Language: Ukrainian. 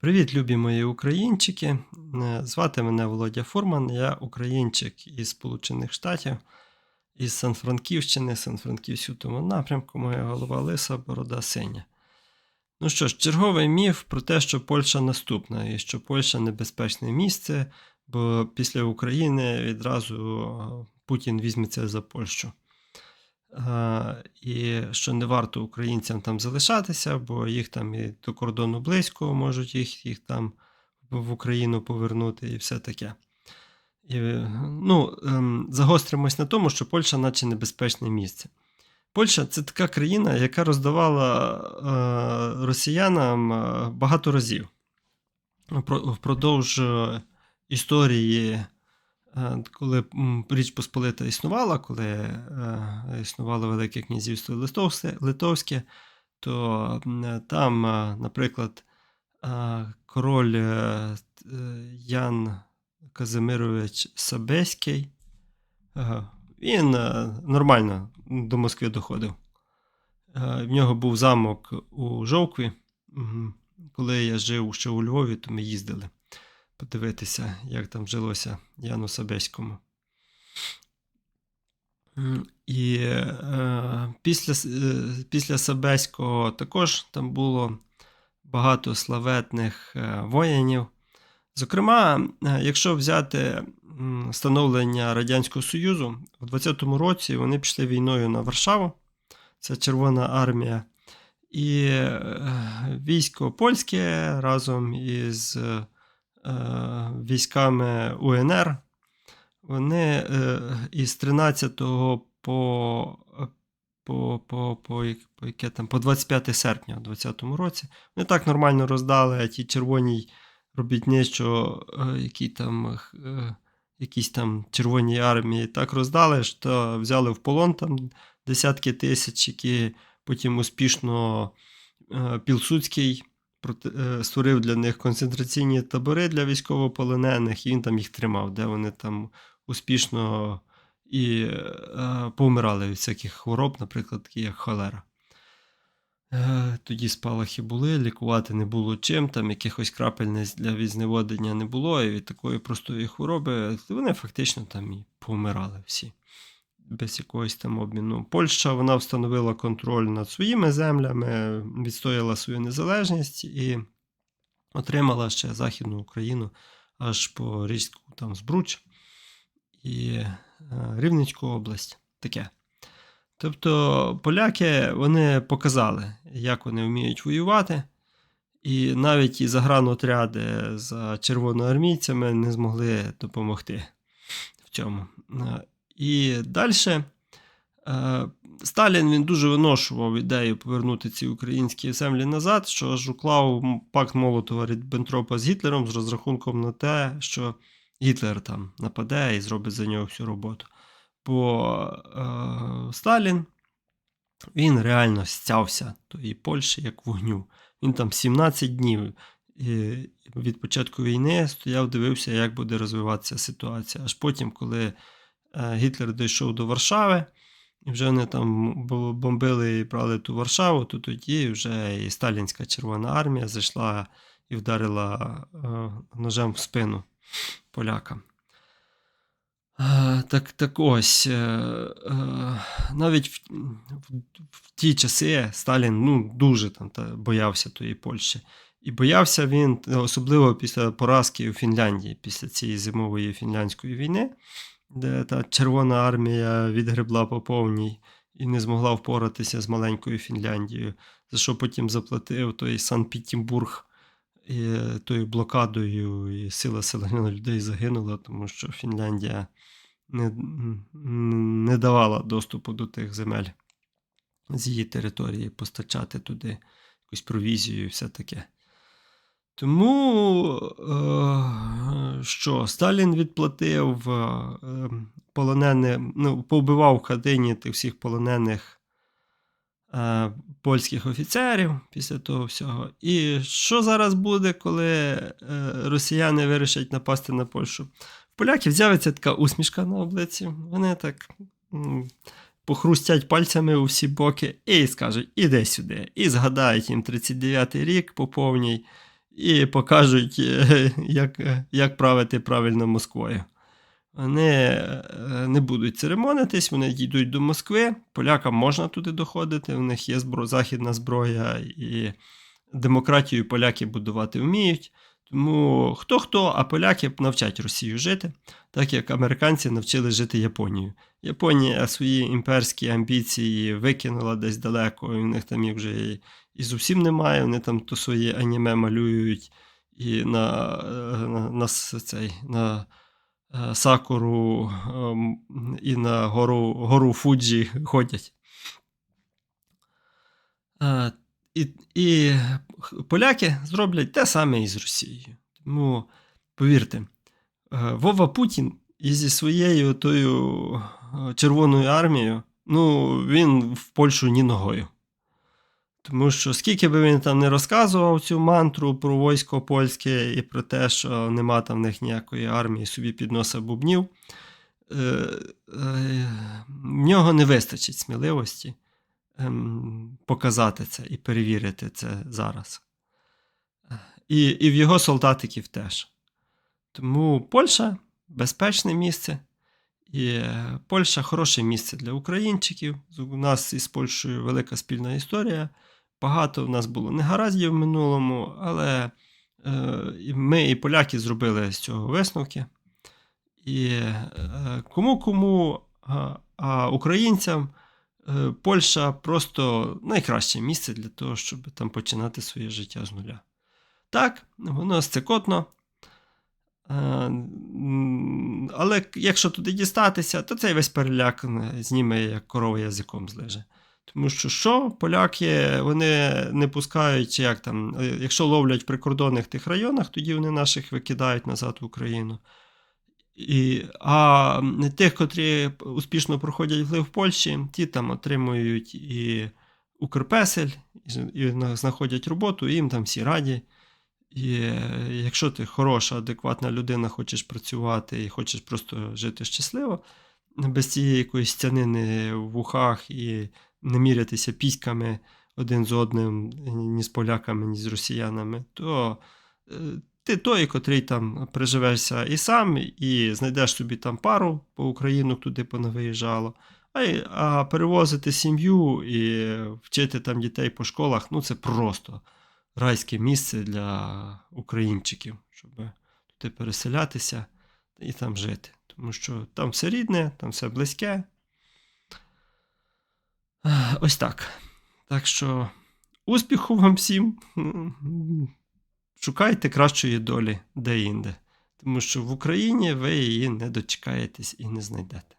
Привіт, любі мої українчики. Е, Звати мене Володя Фурман, я українчик із Сполучених Штатів, із Сан-Франківщини, Сан-Франківському напрямку, моя голова лиса, борода синя. Ну що ж, черговий міф про те, що Польща наступна і що Польща небезпечне місце, бо після України відразу е, Путін візьметься за Польщу. Е, І що не варто українцям там залишатися, бо їх там і до кордону близько, можуть їх, їх там в Україну повернути і все таке. І, ну, ем, загостримось на тому, що Польща, наче небезпечне місце. Польща це така країна, яка роздавала е, росіянам е, багато разів. Впродовж е, історії, е, коли Річ Посполита існувала, коли е, існувало Велике князівство Литовське, то там, е, наприклад, е, король е, е, Ян Казимирович Сабеський, е, він е, нормально до Москви доходив. Е, В нього був замок у Жовкві. Коли я жив ще у Львові, то ми їздили подивитися, як там жилося Яну Собеському. М, І е, після, е, після Собеського також там було багато славетних е, воїнів. Зокрема, е, якщо взяти становлення Радянського Союзу, у 20-му році вони пішли війною на Варшаву, це Червона армія, і е, військо польське разом із військами УНР, вони е, із 13 по, по, по, по, по, яке там, по 25 серпня у 20-му році, вони так нормально роздали ті червоній робітничо, е, які там, е, якісь там червоній армії так роздали, що взяли в полон там десятки тисяч, які потім успішно е, Пілсудський е, створив для них концентраційні табори для військовополонених, і він там їх тримав, де вони там успішно і е, повмирали від всяких хвороб, наприклад, такі як холера. Е, Тоді спалахи були, лікувати не було чим, там якихось крапельниць для відзневодення не було, і від такої простої хвороби вони фактично там і повмирали всі. Без якогось там обміну. Польща вона встановила контроль над своїми землями, відстояла свою незалежність і отримала ще Західну Україну аж по річку там Збруч і е, Рівненську область. Таке. Тобто поляки вони показали, як вони вміють воювати, і навіть і загранотряди за червоноармійцями не змогли допомогти в цьому. Е, І далі Сталін він дуже виношував ідею повернути ці українські землі назад, що аж уклав пакт Молотова Ріббентропа з Гітлером з розрахунком на те, що Гітлер там нападе і зробить за нього всю роботу. Бо е, Сталін він реально стявся тої Польщі як вогню. Він там 17 днів від початку війни стояв, дивився, як буде розвиватися ситуація. Аж потім, коли е, Гітлер дійшов до Варшави, і вже вони там бомбили і брали ту Варшаву, то тоді вже і Сталінська Червона армія зайшла і вдарила е, ножем в спину полякам. Е, Так, так ось, е, е, навіть в, в, в ті часи Сталін ну, дуже там, та, боявся тої Польщі. І боявся він, особливо після поразки у Фінляндії, після цієї зимової фінляндської війни, де та Червона армія відгребла по повній і не змогла впоратися з маленькою Фінляндією, за що потім заплатив той Санкт-Петербург і тою блокадою, і сила селена людей загинула, тому що Фінляндія не, не давала доступу до тих земель з її території, постачати туди якусь провізію і все таке. Тому е, що Сталін відплатив е, полонених, ну, повбивав в Кадині тих всіх полонених е, польських офіцерів після того всього. І що зараз буде, коли росіяни вирішать напасти на Польщу? В поляків з'явиться така усмішка на облиці. Вони так похрустять пальцями у всі боки і скажуть: іди сюди. І згадають їм 39-й рік по повній. І покажуть, е, як, як правити правильно Москвою. Вони е, не будуть церемонитись, вони дійдуть до Москви. Полякам можна туди доходити, у них є збро... західна зброя, і демократію поляки будувати вміють. Тому хто хто, а поляки навчать Росію жити, так як американці навчили жити Японію. Японія свої імперські амбіції викинула десь далеко, і в них там їх вже і, зовсім немає. Вони там то свої аніме малюють і на, е, на, на, цей, на е, Сакуру ем, і на гору, гору Фуджі ходять. Е, І, і поляки зроблять те саме і з Росією. Тому повірте, Вова Путін і зі своєю тою Червоною армією, ну, він в Польщу ні ногою. Тому що скільки би він там не розказував цю мантру про військо польське і про те, що нема там в них ніякої армії, собі під носа бубнів, е, е, в нього не вистачить сміливості ем, показати це і перевірити це зараз. І, і в його солдатиків теж. Тому Польща безпечне місце. І е, Польща хороше місце для українчиків. У нас із Польщею велика спільна історія. Багато в нас було негараздів в минулому, але е, ми і поляки зробили з цього висновки. І е, кому кому, а, українцям е, Польща просто найкраще місце для того, щоб там починати своє життя з нуля. Так, воно сцикотно. Е, Але якщо туди дістатися, то цей весь переляк зніме як корова язиком злиже. Тому що що поляки вони не пускають, як там, е, якщо ловлять в прикордонних тих районах, тоді вони наших викидають назад в Україну. І, а тих, котрі успішно проходять вплив в Польщі, ті там отримують і Укрпесель, і, знаходять роботу, і їм там всі раді. І е, якщо ти хороша, адекватна людина, хочеш працювати і хочеш просто жити щасливо, без цієї якоїсь стянини в вухах і не мірятися піськами один з одним, ні з поляками, ні з росіянами, то е, ти той, котрий там приживешся і сам, і знайдеш собі там пару по Україну, туди понавиїжджало. А, а перевозити сім'ю і вчити там дітей по школах, ну це просто райське місце для українчиків, щоб туди переселятися і там жити. Тому що там все рідне, там все близьке. Ось так. Так що успіху вам всім. Шукайте кращої долі де-інде. Тому що в Україні ви її не дочекаєтесь і не знайдете.